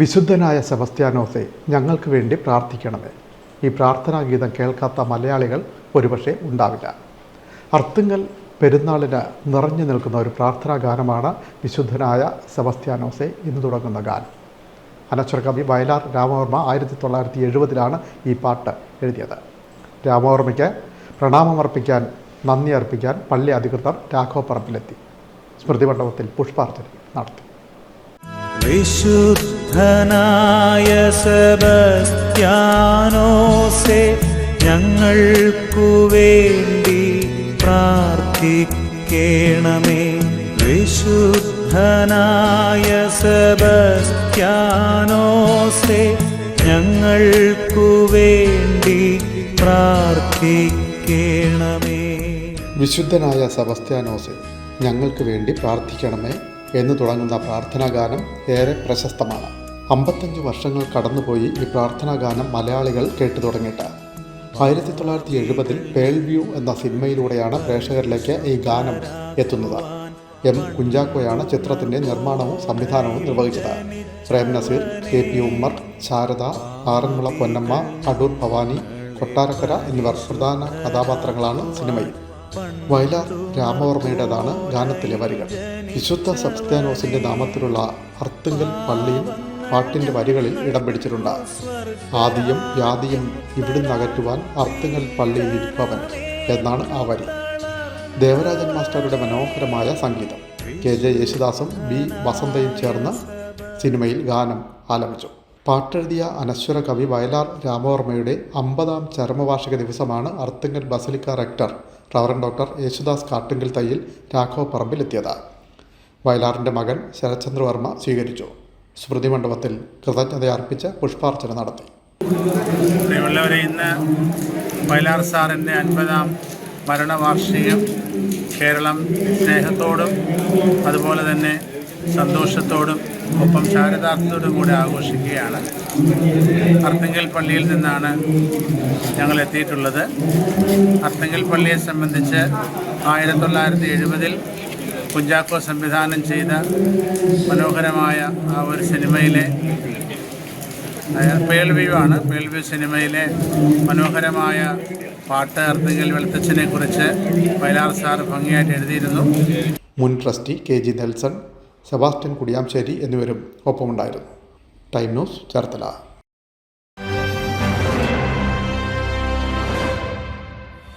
വിശുദ്ധനായ സെബസ്ത്യാനോസെ ഞങ്ങൾക്ക് വേണ്ടി പ്രാർത്ഥിക്കണമേ. ഈ പ്രാർത്ഥനാ ഗീതം കേൾക്കാത്ത മലയാളികൾ ഒരുപക്ഷെ ഉണ്ടാവില്ല. അർത്ഥങ്ങൾ പെരുന്നാളിന് നിറഞ്ഞു നിൽക്കുന്ന ഒരു പ്രാർത്ഥനാ ഗാനമാണ് വിശുദ്ധനായ സെബസ്ത്യാനോസെ ഇന്ന് തുടങ്ങുന്ന ഗാനം. അനശ്വര കവി വയലാർ രാമവർമ്മ ആയിരത്തി തൊള്ളായിരത്തി എഴുപതിലാണ് ഈ പാട്ട് എഴുതിയത്. രാമവർമ്മയ്ക്ക് പ്രണാമമർപ്പിക്കാൻ നന്ദി അർപ്പിക്കാൻ പള്ളി അധികൃതർ രാഘവപ്പറമ്പിലെത്തി സ്മൃതി മണ്ഡപത്തിൽ പുഷ്പാർച്ചന നടത്തി. വിശുദ്ധനായ സെബസ്ത്യാനോസെ ഞങ്ങൾക്കു വേണ്ടി പ്രാർത്ഥിക്കണമേ. വിശുദ്ധനായ സെബസ്ത്യാനോസെ ഞങ്ങൾക്കു വേണ്ടി പ്രാർത്ഥിക്കണമേ. വിശുദ്ധനായ സെബസ്ത്യാനോസെ ഞങ്ങൾക്ക് വേണ്ടി പ്രാർത്ഥിക്കണമേ. എന്ന് തുടങ്ങുന്ന പ്രാർത്ഥനാ ഗാനം ഏറെ പ്രശസ്തമാണ്. അമ്പത്തഞ്ച് വർഷങ്ങൾ കടന്നുപോയി ഈ പ്രാർത്ഥനാ ഗാനം മലയാളികൾ കേട്ടു തുടങ്ങിയിട്ട്. ആയിരത്തി തൊള്ളായിരത്തി എഴുപതിൽ പേൾ വ്യൂ എന്ന സിനിമയിലൂടെയാണ് പ്രേക്ഷകരിലേക്ക് ഈ ഗാനം എത്തുന്നത്. എം കുഞ്ചാക്കോയാണ് ചിത്രത്തിന്റെ നിർമ്മാണവും സംവിധാനവും നിർവഹിച്ചത്. പ്രേം നസീർ കെ പി ഉമ്മർ ശാരദ ആറന്മുള പൊന്നമ്മ അടൂർ ഭവാനി കൊട്ടാരക്കര എന്നിവർ പ്രധാന കഥാപാത്രങ്ങളാണ് സിനിമയിൽ. വയലാർ രാമവർമ്മയുടേതാണ് ഗാനത്തിലെ വരികൾ. വിശുദ്ധ സബ്സ്ത്യാനോസിന്റെ നാമത്തിലുള്ള അർത്തുങ്കൽ പള്ളിയും പാട്ടിന്റെ വരികളിൽ ഇടം പിടിച്ചിട്ടുണ്ട്. ആദിയും വ്യാധിയും ഇവിടുന്ന് അകറ്റുവാൻ അർത്തുങ്കൽ പള്ളിയിൽ ഇരിപ്പവൻ എന്നാണ് ആ വരി. ദേവരാജൻ മാസ്റ്ററുടെ മനോഹരമായ സംഗീതം. കെ ജെ യേശുദാസും ബി വസന്തയും ചേർന്ന് സിനിമയിൽ ഗാനം ആലപിച്ചു. പാട്ടെഴുതിയ അനശ്വര കവി വയലാർ രാമവർമ്മയുടെ അമ്പതാം ചരമവാർഷിക ദിവസമാണ് Arthunkal basilica rector reverend doctor Yesudas Kattunkal Thayyil Raghava പറമ്പിലെത്തിയത് വയലാറിന്റെ മകൻ ശരത്ചന്ദ്രവർമ്മ സ്വീകരിച്ചു. സ്മൃതി മണ്ഡപത്തിൽ കൃതജ്ഞത അർപ്പിച്ച് പുഷ്പാർച്ചന നടത്തി. പ്രിയമുള്ളവരെ ഇന്ന് വയലാർ സാറിന്റെ അൻപതാം മരണവാർഷികം കേരളം സ്നേഹത്തോടും അതുപോലെ തന്നെ സന്തോഷത്തോടും ഒപ്പം ശാരദാർത്ഥത്തോടും കൂടി ആഘോഷിക്കുകയാണ്. അർത്തങ്കൽ പള്ളിയിൽ നിന്നാണ് ഞങ്ങൾ എത്തിയിട്ടുള്ളത്. അർത്തങ്കൽ പള്ളിയെ സംബന്ധിച്ച് ആയിരത്തി തൊള്ളായിരത്തി എഴുപതിൽ കുഞ്ചാക്കോ സംവിധാനം ചെയ്ത മനോഹരമായ ആ ഒരു സിനിമയിലെ പേൾവ്യൂ ആണ്. പേൾവ്യൂ സിനിമയിലെ മനോഹരമായ പാട്ട് അർത്തങ്കൽ വെളുത്തച്ഛനെ കുറിച്ച് വയലാർ സാർ ഭംഗിയായിട്ട് എഴുതിയിരുന്നു. മുൻ trustee K G Nelson Sebastian Kudiyamsery എന്നിവരും ഒപ്പമുണ്ടായിരുന്നു. Time news Cherthala.